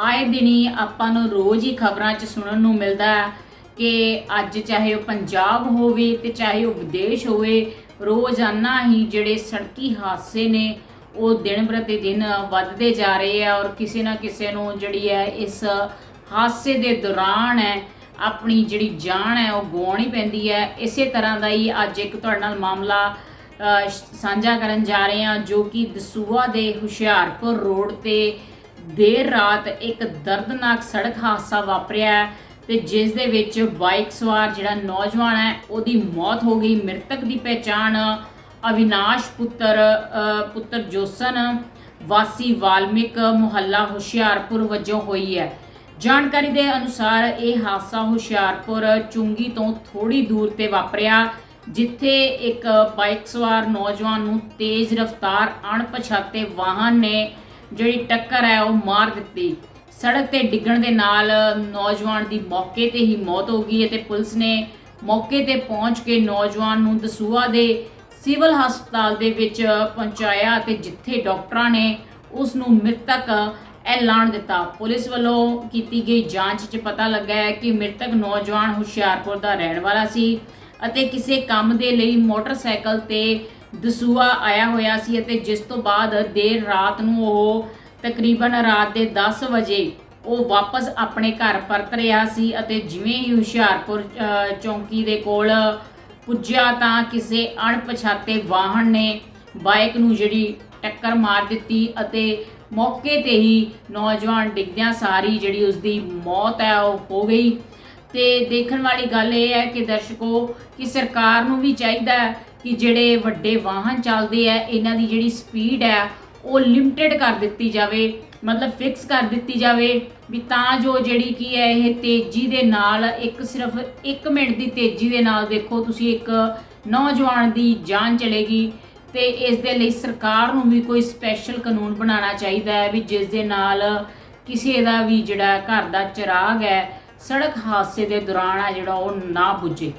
ਆਏ ਦਿਨੀ ਆਪਾਂ ਨੂੰ ਰੋਜ਼ ਹੀ ਖਬਰਾਂ 'ਚ ਸੁਣਨ ਨੂੰ ਮਿਲਦਾ ਹੈ ਕਿ ਅੱਜ ਚਾਹੇ ਉਹ ਪੰਜਾਬ ਹੋਵੇ ਤੇ ਚਾਹੇ ਉਹ ਵਿਦੇਸ਼ ਹੋਵੇ, ਰੋਜ਼ਾਨਾ ਹੀ ਜਿਹੜੇ ਸੜਕੀ ਹਾਦਸੇ ਨੇ, ਉਹ ਦਿਨ ਪ੍ਰਤੀ ਦਿਨ ਵੱਧਦੇ ਜਾ ਰਹੇ ਆ ਔਰ ਕਿਸੇ ਨਾ ਕਿਸੇ ਨੂੰ ਜਿਹੜੀ ਹੈ ਇਸ ਹਾਦਸੇ ਦੇ ਦੌਰਾਨ ਹੈ, ਆਪਣੀ ਜਿਹੜੀ ਜਾਨ ਹੈ ਉਹ ਗਵਾਉਣੀ ਪੈਂਦੀ ਹੈ। ਇਸੇ ਤਰ੍ਹਾਂ ਦਾ ਹੀ ਅੱਜ ਇੱਕ ਤੁਹਾਡੇ ਨਾਲ ਮਾਮਲਾ ਸਾਂਝਾ ਕਰਨ ਜਾ ਰਹੇ ਹਾਂ ਜੋ ਕਿ ਦਸੂਆ ਦੇ ਹੁਸ਼ਿਆਰਪੁਰ ਰੋਡ ਤੇ ਦੇਰ ਰਾਤ ਇੱਕ ਦਰਦਨਾਕ ਸੜਕ ਹਾਦਸਾ ਵਾਪਰਿਆ ਹੈ ਤੇ ਜਿਸ ਦੇ ਵਿੱਚ ਬਾਈਕ ਸਵਾਰ ਜਿਹੜਾ ਨੌਜਵਾਨ ਹੈ, ਉਹਦੀ ਮੌਤ ਹੋ ਗਈ। ਮ੍ਰਿਤਕ ਦੀ ਪਹਿਚਾਣ ਅਵਿਨਾਸ਼ ਪੁੱਤਰ ਪੁੱਤਰ ਜੋਸਨ ਵਾਸੀ ਵਾਲਮਿਕ ਮੁਹੱਲਾ ਹੁਸ਼ਿਆਰਪੁਰ ਵਜੋਂ ਹੋਈ ਹੈ। ਜਾਣਕਾਰੀ ਦੇ ਅਨੁਸਾਰ ਇਹ ਹਾਦਸਾ ਹੁਸ਼ਿਆਰਪੁਰ ਚੁੰਗੀ ਤੋਂ ਥੋੜੀ ਦੂਰ ਤੇ ਵਾਪਰਿਆ, ਜਿੱਥੇ ਇੱਕ ਬਾਈਕ ਸਵਾਰ ਨੌਜਵਾਨ ਨੂੰ ਤੇਜ਼ ਰਫ਼ਤਾਰ ਅਣਪਛਾਤੇ ਵਾਹਨ ਨੇ ਜਿਹੜੀ ਟੱਕਰ ਹੈ ਉਹ ਮਾਰ ਦਿੱਤੀ। ਸੜਕ ਤੇ ਡਿੱਗਣ ਦੇ ਨਾਲ ਨੌਜਵਾਨ ਦੀ ਮੌਕੇ ਤੇ ਹੀ ਮੌਤ ਹੋ ਗਈ ਅਤੇ ਪੁਲਿਸ ਨੇ ਮੌਕੇ ਤੇ ਪਹੁੰਚ ਕੇ ਨੌਜਵਾਨ ਨੂੰ ਦਸੂਆ ਦੇ ਸਿਵਲ ਹਸਪਤਾਲ ਦੇ ਵਿੱਚ ਪਹੁੰਚਾਇਆ ਅਤੇ ਜਿੱਥੇ ਡਾਕਟਰਾਂ ਨੇ ਉਸ ਨੂੰ ਮ੍ਰਿਤਕ ਐਲਾਨ ਦਿੱਤਾ। ਪੁਲਿਸ ਵੱਲੋਂ ਕੀਤੀ ਗਈ ਜਾਂਚ 'ਚ ਪਤਾ ਲੱਗਾ ਹੈ ਕਿ ਮ੍ਰਿਤਕ ਨੌਜਵਾਨ ਹੁਸ਼ਿਆਰਪੁਰ ਦਾ ਰਹਿਣ ਵਾਲਾ ਸੀ ਅਤੇ ਕਿਸੇ ਕੰਮ ਦੇ ਲਈ ਮੋਟਰਸਾਈਕਲ ਤੇ ਦਸੂਆ ਆਇਆ ਹੋਇਆ ਸੀ ਅਤੇ ਜਿਸ ਤੋਂ ਬਾਅਦ ਦੇਰ ਰਾਤ ਨੂੰ ਉਹ ਤਕਰੀਬਨ ਰਾਤ ਦੇ 10 ਵਜੇ ਉਹ ਵਾਪਸ ਆਪਣੇ ਘਰ ਪਰਤ ਰਿਹਾ ਸੀ ਅਤੇ ਜਿਵੇਂ ਹੀ ਹੁਸ਼ਿਆਰਪੁਰ ਚੌਂਕੀ ਦੇ ਕੋਲ ਪੁੱਜਿਆ ਤਾਂ ਕਿਸੇ ਅਣਪਛਾਤੇ ਵਾਹਨ ਨੇ ਬਾਈਕ ਨੂੰ ਜਿਹੜੀ ਟੱਕਰ ਮਾਰ ਦਿੱਤੀ ਅਤੇ ਮੌਕੇ ਤੇ ਹੀ ਨੌਜਵਾਨ ਡਿੱਗਦਿਆਂ ਸਾਰੀ ਜਿਹੜੀ ਉਸ ਦੀ ਮੌਤ ਹੈ ਉਹ ਹੋ ਗਈ। ਤੇ ਦੇਖਣ ਵਾਲੀ ਗੱਲ ਇਹ ਹੈ ਕਿ ਦਰਸ਼ਕੋ, ਕਿ ਸਰਕਾਰ ਨੂੰ ਵੀ ਚਾਹੀਦਾ ਹੈ ਕਿ ਜਿਹੜੇ ਵੱਡੇ ਵਾਹਨ ਚੱਲਦੇ ਆ, ਇਹਨਾਂ ਦੀ ਜਿਹੜੀ ਸਪੀਡ ਹੈ ਉਹ ਲਿਮਟਿਡ ਕਰ ਦਿੱਤੀ ਜਾਵੇ, ਮਤਲਬ ਫਿਕਸ ਕਰ ਦਿੱਤੀ ਜਾਵੇ, ਵੀ ਤਾਂ ਜੋ ਜਿਹੜੀ ਕੀ ਹੈ ਇਹ ਤੇਜ਼ੀ ਦੇ ਨਾਲ, ਇੱਕ ਸਿਰਫ 1 ਮਿੰਟ ਦੀ ਤੇਜ਼ੀ ਦੇ ਨਾਲ ਦੇਖੋ, ਤੁਸੀਂ ਇੱਕ ਨੌਜਵਾਨ ਦੀ ਜਾਨ ਚਲੇਗੀ। ਤੇ ਇਸ ਦੇ ਲਈ ਸਰਕਾਰ ਨੂੰ ਵੀ ਕੋਈ ਸਪੈਸ਼ਲ ਕਾਨੂੰਨ ਬਣਾਉਣਾ ਚਾਹੀਦਾ ਹੈ, ਵੀ ਜਿਸ ਦੇ ਨਾਲ ਕਿਸੇ ਦਾ ਵੀ ਜਿਹੜਾ ਘਰ ਦਾ ਚਿਰਾਗ ਹੈ, ਸੜਕ ਹਾਦਸੇ ਦੇ ਦੌਰਾਨ ਆ ਜਿਹੜਾ ਉਹ ਨਾ ਬੁਝੇ।